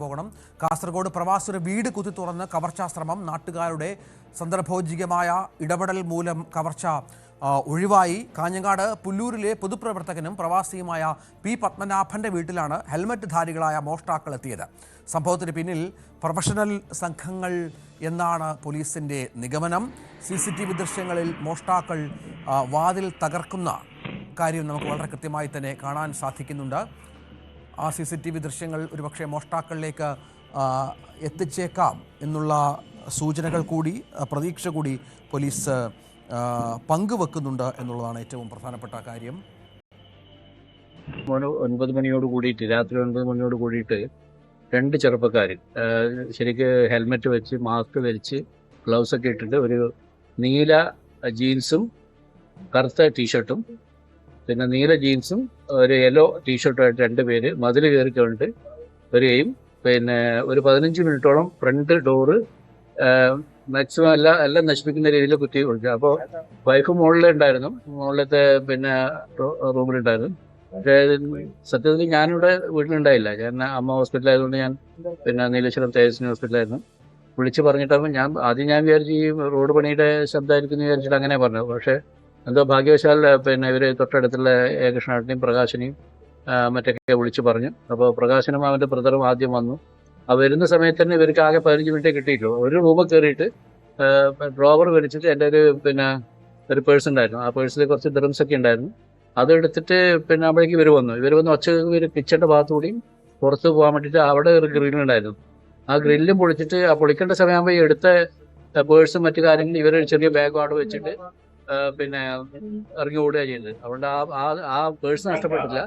പോകണം. കാസർഗോഡ് പ്രവാസിയുടെ വീട് കുത്തി തുറന്ന് കവർച്ചാ ശ്രമം. നാട്ടുകാരുടെ സന്ദർഭോചികമായ ഇടപെടൽ മൂലം കവർച്ച ഒഴിവായി. കാഞ്ഞങ്ങാട് പുല്ലൂരിലെ പൊതുപ്രവർത്തകനും പ്രവാസിയുമായ പി പത്മനാഭന്റെ വീട്ടിലാണ് ഹെൽമറ്റ് ധാരികളായ മോഷ്ടാക്കൾ എത്തിയത്. സംഭവത്തിന് പിന്നിൽ പ്രൊഫഷണൽ സംഘങ്ങൾ എന്നാണ് പോലീസിന്റെ നിഗമനം. സി സി ടി വി ദൃശ്യങ്ങളിൽ മോഷ്ടാക്കൾ വാതിൽ തകർക്കുന്ന കാര്യം നമുക്ക് വളരെ കൃത്യമായി തന്നെ കാണാൻ സാധിക്കുന്നുണ്ട്. ആ സി സി ടി വി ദൃശ്യങ്ങൾ ഒരുപക്ഷെ മോഷ്ടാക്കളിലേക്ക് എത്തിച്ചേക്കാം എന്നുള്ള സൂചനകൾ കൂടി പ്രതീക്ഷ കൂടി പോലീസ് പങ്കുവെക്കുന്നുണ്ട് എന്നുള്ളതാണ് ഏറ്റവും പ്രധാനപ്പെട്ട കാര്യം. ഒൻപത് മണിയോട് കൂടിയിട്ട് രാത്രി ഒൻപത് മണിയോട് കൂടിയിട്ട് രണ്ട് ചെറുപ്പക്കാർ ശരിക്ക് ഹെൽമെറ്റ് വെച്ച് മാസ്ക് ധരിച്ച് ഗ്ലൗസ് ഒക്കെ ഇട്ടിട്ട് ഒരു നീല ജീൻസും കറുത്ത ടീഷർട്ടും പിന്നെ നീല ജീൻസും ഒരു യെല്ലോ ടീഷർട്ടുമായിട്ട് രണ്ട് പേര് മതിൽ കയറിക്കൊണ്ട് വരികയും പിന്നെ ഒരു പതിനഞ്ച് മിനിറ്റോളം ഫ്രണ്ട് ഡോറ് മാക്സിമം എല്ലാം എല്ലാം നശിപ്പിക്കുന്ന രീതിയിൽ കുത്തി കൊടുക്കുക അപ്പോൾ വൈഫ് മുകളിലുണ്ടായിരുന്നു മുകളിലത്തെ പിന്നെ റൂമിലുണ്ടായിരുന്നു. പക്ഷേ സത്യത്തിൽ ഞാനിവിടെ വീട്ടിലുണ്ടായില്ല. ഞാൻ അമ്മ ഹോസ്പിറ്റലായതുകൊണ്ട് ഞാൻ പിന്നെ നീലേശ്വരം തേജസ്വിനി ഹോസ്പിറ്റലായിരുന്നു. വിളിച്ച് പറഞ്ഞിട്ടപ്പോൾ ഞാൻ ആദ്യം ഞാൻ വിചാരിച്ചു ഈ റോഡ് പണിയുടെ ശബ്ദമായിരിക്കും എന്ന് വിചാരിച്ചിട്ട് അങ്ങനെ പറഞ്ഞു പക്ഷേ എന്തോ ഭാഗ്യവശാൽ പിന്നെ ഇവർ തൊട്ടടുത്തുള്ള ഏകൃഷ്ണാട്ടിനെയും പ്രകാശനെയും മറ്റൊക്കെ വിളിച്ചു പറഞ്ഞു. അപ്പോൾ പ്രകാശനും അവന്റെ ബ്രദറും ആദ്യം വന്നു. ആ വരുന്ന സമയത്ത് തന്നെ ഇവർക്ക് ആകെ പതിനഞ്ച് മിനിറ്റേ കിട്ടിയിട്ടുള്ളൂ. ഒരു റൂമിൽ കയറിയിട്ട് ഡ്രോവർ വലിച്ചിട്ട് എന്റെ ഒരു പിന്നെ ഒരു പേഴ്സ് ഉണ്ടായിരുന്നു. ആ പേഴ്സിൽ കുറച്ച് ഡ്രംസ് ഒക്കെ ഉണ്ടായിരുന്നു. അതെടുത്തിട്ട് പിന്നെ അവിടേക്ക് ഇവർ വന്നു. ഇവർ വന്ന് ഒച്ച ഇവർ കിച്ചന്റെ ഭാഗത്തുകൂടിയും പുറത്ത് പോകാൻ വേണ്ടിയിട്ട് അവിടെ ഒരു ഗ്രില്ല് ഉണ്ടായിരുന്നു. ആ ഗ്രില്ലും പൊളിച്ചിട്ട് ആ പൊളിക്കേണ്ട സമയമാകുമ്പോൾ എടുത്ത പേഴ്സും മറ്റു കാര്യങ്ങളും ഇവർ ചെറിയ ബാഗ് അവിടെ വെച്ചിട്ട് പിന്നെ ഇറങ്ങി ഓടുകയാണ് ചെയ്തത് അതുകൊണ്ട് ആ ആ ആ പേഴ്സ് നഷ്ടപ്പെട്ടില്ല.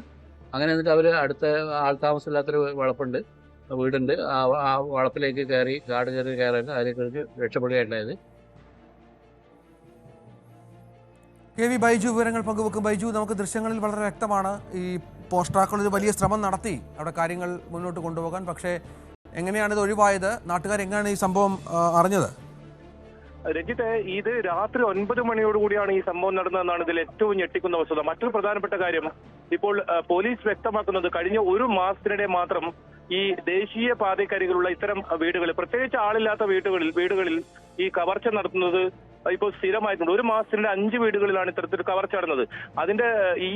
അങ്ങനെ എന്നിട്ട് അവർ അടുത്ത ആൾ താമസമില്ലാത്തൊരു വളപ്പുണ്ട്. വീടുണ്ട്. ആ ആ വളപ്പിലേക്ക് കയറി കാട് കയറി കയറാൻ അതിലേക്ക് രക്ഷപ്പെടുകയുണ്ടായത് കെ വി ബൈജു വിവരങ്ങൾ പങ്കുവെക്കും. ബൈജു നമുക്ക് ദൃശ്യങ്ങളിൽ വളരെ വ്യക്തമാണ്. ഈ പോസ്റ്റാക്കൾ ഒരു വലിയ ശ്രമം നടത്തി. അവിടെ കാര്യങ്ങൾ മുന്നോട്ട് കൊണ്ടുപോകാൻ. പക്ഷേ എങ്ങനെയാണ് ഇത് ഒഴിവായത്? നാട്ടുകാർ എങ്ങനെയാണ് ഈ സംഭവം അറിഞ്ഞത്? രഞ്ജിത്തെ ഇത് രാത്രി ഒൻപത് മണിയോടുകൂടിയാണ് ഈ സംഭവം നടന്നതെന്നാണ് ഇതിൽ ഏറ്റവും ഞെട്ടിക്കുന്ന വസ്തുത. മറ്റൊരു പ്രധാനപ്പെട്ട കാര്യം ഇപ്പോൾ പോലീസ് വ്യക്തമാക്കുന്നത് കഴിഞ്ഞ ഒരു മാസത്തിനിടെ മാത്രം ഈ ദേശീയ പാതയ്ക്കരികിലുള്ള ഇത്തരം വീടുകൾ പ്രത്യേകിച്ച് ആളില്ലാത്ത വീടുകളിൽ വീടുകളിൽ ഈ കവർച്ച നടത്തുന്നത് ഇപ്പോൾ സ്ഥിരമായിട്ടുണ്ട്. ഒരു മാസത്തിനിടെ അഞ്ച് വീടുകളിലാണ് ഇത്തരത്തിൽ കവർച്ച നടന്നത്. അതിന്റെ ഈ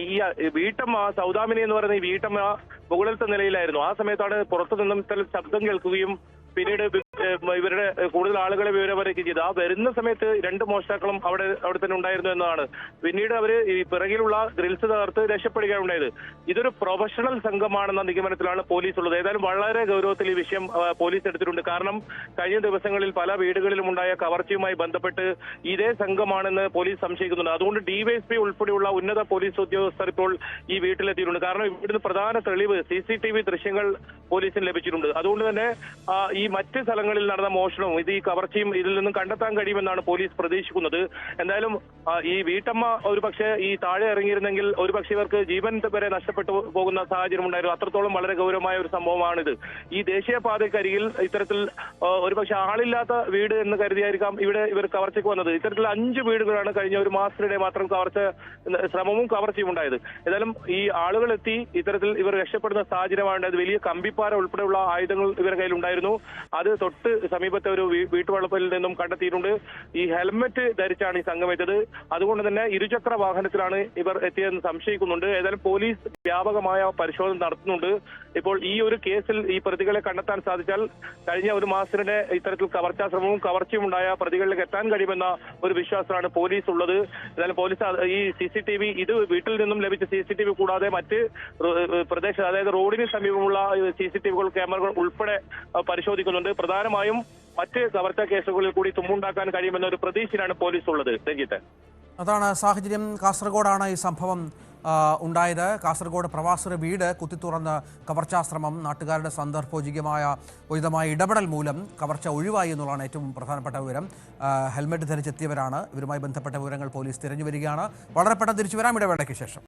ഈ വീട്ടമ്മ സൗദാമിനി എന്ന് പറയുന്ന ഈ വീട്ടമ്മ മുകളിലത്തെ നിലയിലായിരുന്നു. ആ സമയത്താണ് പുറത്തു നിന്നും ഇത്തരം ശബ്ദം കേൾക്കുകയും പിന്നീട് ഇവരുടെ കൂടുതൽ ആളുകളെ വിവരമറിയിക്കുകയും ചെയ്തു. ആ വരുന്ന സമയത്ത് രണ്ട് മോഷ്ടാക്കളും അവിടെ അവിടെ തന്നെ ഉണ്ടായിരുന്നു എന്നതാണ്. പിന്നീട് അവർ ഈ പിറകിലുള്ള ഗ്രിൽസ് തകർത്ത് രക്ഷപ്പെടുകയാണ് ഉണ്ടായത് ഇതൊരു പ്രൊഫഷണൽ സംഘമാണെന്ന നിഗമനത്തിലാണ് പോലീസ് ഉള്ളത് ഏതായാലും വളരെ ഗൗരവത്തിൽ ഈ വിഷയം പോലീസ് എടുത്തിട്ടുണ്ട്. കാരണം കഴിഞ്ഞ ദിവസങ്ങളിൽ പല വീടുകളിലും ഉണ്ടായ കവർച്ചയുമായി ബന്ധപ്പെട്ട് ഇതേ സംഘമാണെന്ന് പോലീസ് സംശയിക്കുന്നുണ്ട്. അതുകൊണ്ട് ഡിവൈഎസ്പി ഉൾപ്പെടെയുള്ള ഉന്നത പോലീസ് ഉദ്യോഗസ്ഥർ ഇപ്പോൾ ഈ വീട്ടിലെത്തിയിട്ടുണ്ട്. കാരണം ഇവിടുന്ന് പ്രധാന തെളിവ് സി സി ടി വി ദൃശ്യങ്ങൾ പോലീസിന് ലഭിച്ചിട്ടുണ്ട്. അതുകൊണ്ട് തന്നെ ഈ മറ്റ് സ്ഥലങ്ങളിൽ നടന്ന മോഷണവും ഇത് ഈ കവർച്ചയും ഇതിൽ നിന്നും കണ്ടെത്താൻ കഴിയുമെന്നാണ് പോലീസ് പ്രതീക്ഷിക്കുന്നത്. എന്തായാലും ഈ വീട്ടമ്മ ഒരു പക്ഷേ ഈ താഴെ ഇറങ്ങിയിരുന്നെങ്കിൽ ഒരു പക്ഷേ ഇവർക്ക് ജീവൻ വരെ നഷ്ടപ്പെട്ടു പോകുന്ന സാഹചര്യം ഉണ്ടായിരുന്നു. അത്രത്തോളം വളരെ ഗൗരവമായ ഒരു സംഭവമാണിത്. ഈ ദേശീയപാതയ്ക്കരികിൽ ഇത്തരത്തിൽ ഒരുപക്ഷെ ഒരു പക്ഷേ ആളില്ലാത്ത വീട് എന്ന് കരുതിയായിരിക്കാം ഇവിടെ ഇവർ കവർച്ചയ്ക്ക് വന്നത്. ഇത്തരത്തിൽ അഞ്ച് വീടുകളാണ് കഴിഞ്ഞ ഒരു മാസത്തിനിടെ മാത്രം കവർച്ച ശ്രമവും കവർച്ചയും ഉണ്ടായത്. ഏതായാലും ഈ ആളുകൾ എത്തി ഇത്തരത്തിൽ ഇവർ രക്ഷപ്പെടുന്ന സാഹചര്യമാണ് ഉണ്ടായത് വലിയ കമ്പിപ്പാര ഉൾപ്പെടെയുള്ള ആയുധങ്ങൾ ഇവരുടെ കയ്യിൽ ഉണ്ടായിരുന്നു അത് തൊട്ട് സമീപത്തെ ഒരു വീട്ടുവളപ്പിൽ നിന്നും കണ്ടെത്തിയിട്ടുണ്ട്. ഈ ഹെൽമറ്റ് ധരിച്ചാണ് ഈ സംഘം എത്തിയത്. അതുകൊണ്ട് തന്നെ ഇരുചക്ര വാഹനത്തിലാണ് ഇവർ എത്തിയതെന്ന് സംശയിക്കുന്നുണ്ട്. ഏതായാലും പോലീസ് വ്യാപകമായ പരിശോധന നടത്തുന്നുണ്ട്. ഇപ്പോൾ ഈ ഒരു കേസിൽ ഈ പ്രതികളെ കണ്ടെത്താൻ സാധിച്ചാൽ കഴിഞ്ഞ ഒരു മാസത്തിനിടെ ഇത്തരത്തിൽ കവർച്ചാ ശ്രമവും കവർച്ചയും ഉണ്ടായ പ്രതികളിലേക്ക് എത്താൻ കഴിയുമെന്ന ഒരു വിശ്വാസമാണ് പോലീസ് ഉള്ളത്. ഏതായാലും പോലീസ് ഈ സി സി ടി വി ഇത് വീട്ടിൽ നിന്നും ലഭിച്ച സി സി ടി വി കൂടാതെ മറ്റ് പ്രദേശ അതായത് റോഡിന് സമീപമുള്ള സി സി ടി വികൾ ക്യാമറകൾ ഉൾപ്പെടെ പരിശോധിക്കുന്നുണ്ട്. പരിശോധിക്കുന്നുണ്ട് പ്രധാനമായും മറ്റ് കവർച്ചാ കേസുകളിൽ കൂടി തുമ്മുണ്ടാക്കാൻ കഴിയുമെന്ന ഒരു പ്രതീക്ഷയിലാണ് പോലീസ് ഉള്ളത്. രഞ്ജിത്ത്. അതാണ് സാഹചര്യം. കാസർഗോഡാണ് ഈ സംഭവം ഉണ്ടായത്. കാസർഗോഡ് പ്രവാസിയുടെ വീട് കുത്തിത്തുറന്ന് കവർച്ചാശ്രമം നാട്ടുകാരുടെ സന്ദർഭോചികമായ ഉചിതമായ ഇടപെടൽ മൂലം കവർച്ച ഒഴിവായി എന്നുള്ളതാണ് ഏറ്റവും പ്രധാനപ്പെട്ട വിവരം. ഹെൽമറ്റ് ധരിച്ചെത്തിയവരാണ്. ഇവരുമായി ബന്ധപ്പെട്ട വിവരങ്ങൾ പോലീസ് തിരഞ്ഞു വരികയാണ്. വളരെ പെട്ടെന്ന് തിരിച്ചു വരാം. ഇടവേളയ്ക്ക് ശേഷം.